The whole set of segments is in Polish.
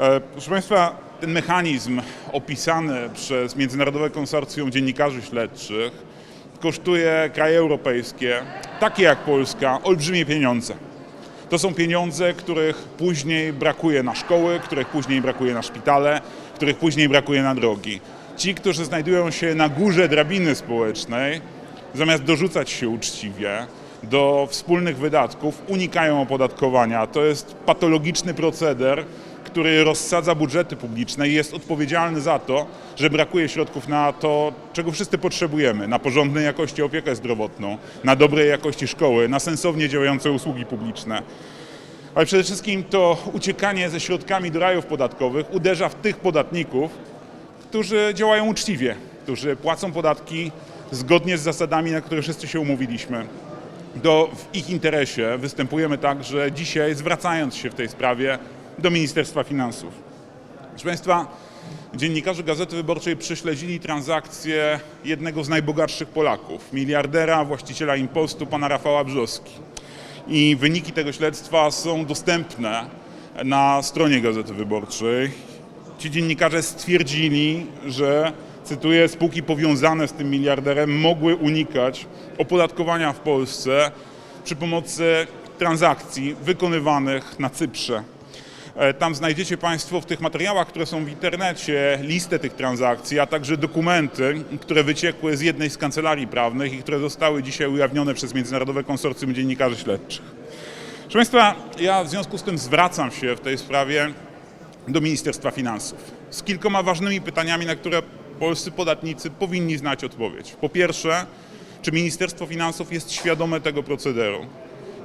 E, Proszę Państwa, ten mechanizm opisany przez Międzynarodowe Konsorcjum Dziennikarzy Śledczych kosztuje kraje europejskie, takie jak Polska, olbrzymie pieniądze. To są pieniądze, których później brakuje na szkoły, których później brakuje na szpitale, których później brakuje na drogi. Ci, którzy znajdują się na górze drabiny społecznej, zamiast dorzucać się uczciwie do wspólnych wydatków, unikają opodatkowania. To jest patologiczny proceder, który rozsadza budżety publiczne i jest odpowiedzialny za to, że brakuje środków na to, czego wszyscy potrzebujemy, na porządnej jakości opiekę zdrowotną, na dobrej jakości szkoły, na sensownie działające usługi publiczne. Ale przede wszystkim to uciekanie ze środkami do rajów podatkowych uderza w tych podatników, którzy działają uczciwie, którzy płacą podatki zgodnie z zasadami, na które wszyscy się umówiliśmy. Do, w ich interesie występujemy także dzisiaj, zwracając się w tej sprawie do Ministerstwa Finansów. Proszę Państwa, dziennikarze Gazety Wyborczej prześledzili transakcję jednego z najbogatszych Polaków, miliardera, właściciela impostu, pana Rafała Brzoski. I wyniki tego śledztwa są dostępne na stronie Gazety Wyborczej. Ci dziennikarze stwierdzili, że, cytuję, spółki powiązane z tym miliarderem mogły unikać opodatkowania w Polsce przy pomocy transakcji wykonywanych na Cyprze. E, Tam znajdziecie Państwo w tych materiałach, które są w internecie, listę tych transakcji, a także dokumenty, które wyciekły z jednej z kancelarii prawnych i które zostały dzisiaj ujawnione przez Międzynarodowe Konsorcjum Dziennikarzy Śledczych. Proszę Państwa, ja w związku z tym zwracam się w tej sprawie do Ministerstwa Finansów z kilkoma ważnymi pytaniami, na które polscy podatnicy powinni znać odpowiedź. Po pierwsze, czy Ministerstwo Finansów jest świadome tego procederu?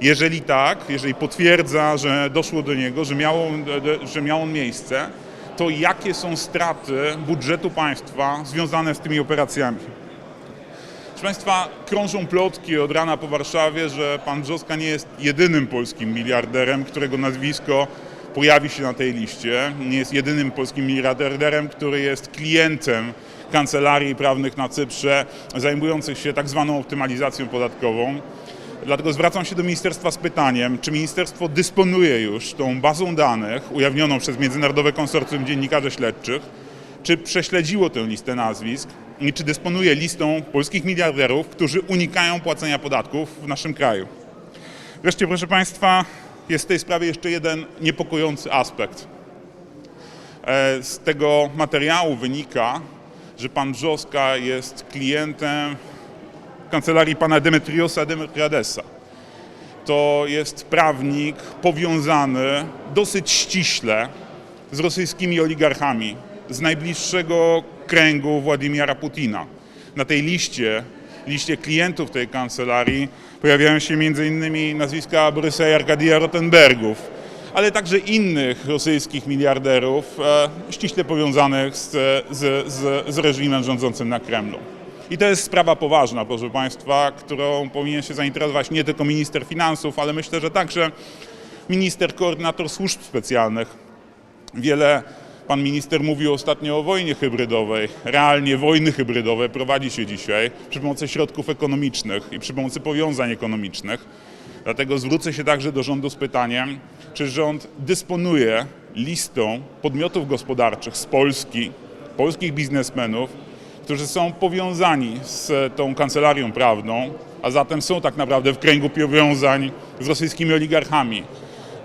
Jeżeli tak, jeżeli potwierdza, że doszło do niego, że miał, że miał on miejsce, to jakie są straty budżetu państwa związane z tymi operacjami? Proszę Państwa, krążą plotki od rana po Warszawie, że pan Brzoska nie jest jedynym polskim miliarderem, którego nazwisko pojawi się na tej liście. Nie jest jedynym polskim miliarderem, który jest klientem kancelarii prawnych na Cyprze, zajmujących się tak zwaną optymalizacją podatkową. Dlatego zwracam się do ministerstwa z pytaniem, czy ministerstwo dysponuje już tą bazą danych ujawnioną przez Międzynarodowe Konsorcjum Dziennikarzy Śledczych, czy prześledziło tę listę nazwisk i czy dysponuje listą polskich miliarderów, którzy unikają płacenia podatków w naszym kraju. Wreszcie, proszę Państwa, jest w tej sprawie jeszcze jeden niepokojący aspekt. E, Z tego materiału wynika, że pan Brzoska jest klientem kancelarii pana Demetriosa Demetriadesa. To jest prawnik powiązany dosyć ściśle z rosyjskimi oligarchami z najbliższego kręgu Władimira Putina. Na tej liście, liście klientów tej kancelarii pojawiają się m.in. nazwiska Borysa i Arkadija Rotenbergów, ale także innych rosyjskich miliarderów e, ściśle powiązanych z, z, z, z reżimem rządzącym na Kremlu. I to jest sprawa poważna, proszę Państwa, którą powinien się zainteresować nie tylko minister finansów, ale myślę, że także minister koordynator służb specjalnych. Wiele pan minister mówił ostatnio o wojnie hybrydowej. Realnie wojny hybrydowe prowadzi się dzisiaj przy pomocy środków ekonomicznych i przy pomocy powiązań ekonomicznych. Dlatego zwrócę się także do rządu z pytaniem, czy rząd dysponuje listą podmiotów gospodarczych z Polski, polskich biznesmenów, którzy są powiązani z tą kancelarią prawną, a zatem są tak naprawdę w kręgu powiązań z rosyjskimi oligarchami.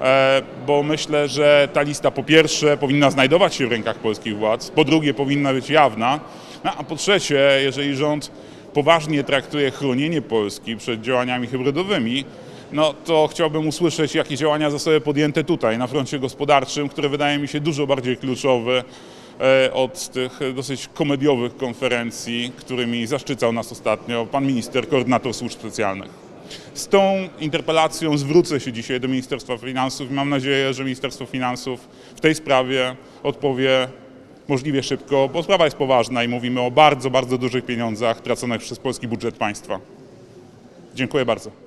E, Bo myślę, że ta lista po pierwsze powinna znajdować się w rękach polskich władz, po drugie powinna być jawna, no, a po trzecie, jeżeli rząd poważnie traktuje chronienie Polski przed działaniami hybrydowymi, no to chciałbym usłyszeć, jakie działania zostały podjęte tutaj, na froncie gospodarczym, który wydaje mi się dużo bardziej kluczowy e, od tych dosyć komediowych konferencji, którymi zaszczycał nas ostatnio pan minister, koordynator służb specjalnych. Z tą interpelacją zwrócę się dzisiaj do Ministerstwa Finansów i mam nadzieję, że Ministerstwo Finansów w tej sprawie odpowie możliwie szybko, bo sprawa jest poważna i mówimy o bardzo, bardzo dużych pieniądzach traconych przez polski budżet państwa. Dziękuję bardzo.